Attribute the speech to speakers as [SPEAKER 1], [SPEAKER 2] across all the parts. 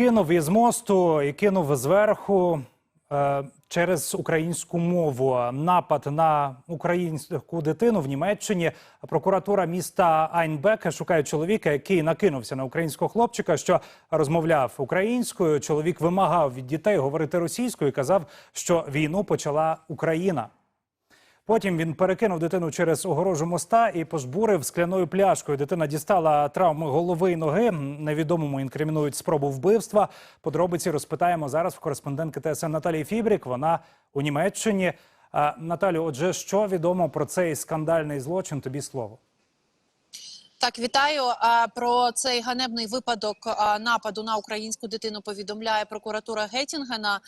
[SPEAKER 1] скинув із мосту і кинув зверху е, через українську мову. Напад на українську дитину в Німеччині. Прокуратура міста Айнбек шукає чоловіка, який накинувся на українського хлопчика, що розмовляв українською. Чоловік вимагав від дітей говорити російською і казав, що війну почала Україна. Потім він перекинув дитину через огорожу моста і пожбурив скляною пляшкою. Дитина дістала травми голови і ноги. Невідомому інкримінують спробу вбивства. Подробиці розпитаємо зараз в кореспондентки ТСН Наталії Фібрік. Вона у Німеччині. Наталю, отже, що відомо про цей скандальний злочин? Тобі слово.
[SPEAKER 2] Так, вітаю. Про цей ганебний випадок нападу на українську дитину повідомляє прокуратура Геттінгена.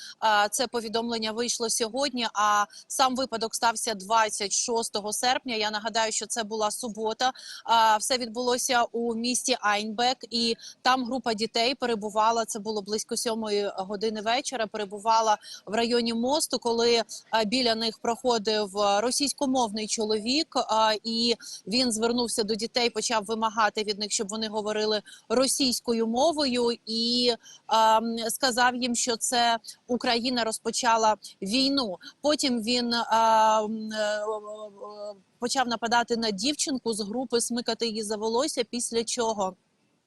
[SPEAKER 2] Це повідомлення вийшло сьогодні. А сам випадок стався 26 серпня. Я нагадаю, що це була субота. Все відбулося у місті Айнбек, і там група дітей перебувала. Це було близько сьомої години вечора. Перебувала в районі мосту, коли біля них проходив російськомовний чоловік, і він звернувся до дітей, почав вимагати від них, щоб вони говорили російською мовою, і е, сказав їм, що це Україна розпочала війну. Потім він ем, е, почав нападати на дівчинку з групи, смикати її за волосся. Після чого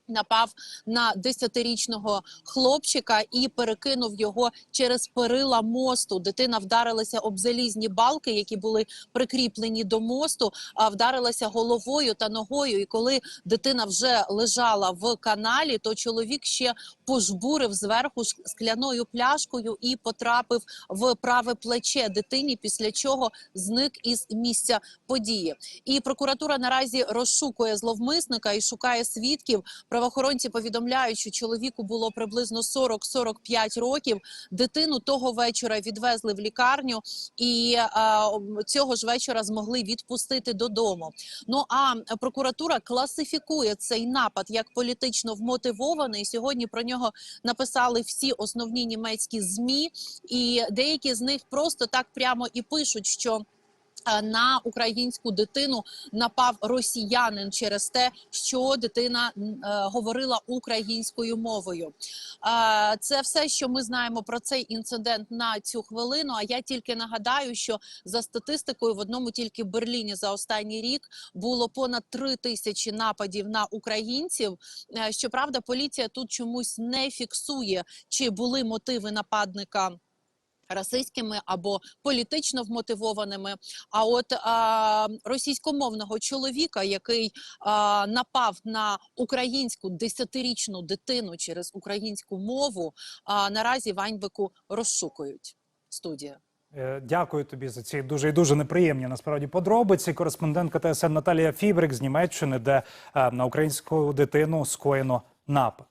[SPEAKER 2] напав на десятирічного хлопчика і перекинув його через перила мосту. Дитина вдарилася об залізні балки, які були прикріплені до мосту, а вдарилася головою та ногою. І коли дитина вже лежала в каналі, то чоловік ще пожбурив зверху скляною пляшкою і потрапив в праве плече дитині. Після чого зник із місця події. І прокуратура наразі розшукує зловмисника і шукає свідків. Правоохоронці повідомляють, що чоловіку було приблизно 40-45 років. Дитину того вечора відвезли в лікарню, і а, цього ж вечора змогли відпустити додому. Ну а прокуратура класифікує цей напад як політично вмотивований. Сьогодні про нього написали всі основні німецькі змі, і деякі з них просто так прямо і пишуть, що. Е, На українську дитину напав росіянин через те, що дитина е, говорила українською мовою. Е, Це все, що ми знаємо про цей інцидент на цю хвилину. А я тільки нагадаю, що за статистикою в одному тільки Берліні за останній рік було понад три тисячі нападів на українців. Щоправда, поліція тут чомусь не фіксує, чи були мотиви нападника. Расистськими або політично вмотивованими. А от а, російськомовного чоловіка, який а, напав на українську десятирічну дитину через українську мову, а, наразі в розшукують. Студія.
[SPEAKER 1] Е, Дякую тобі за ці дуже і дуже неприємні насправді подробиці. Кореспондентка ТСН Наталія Фібрик з Німеччини, де е, на українську дитину скоєно напад.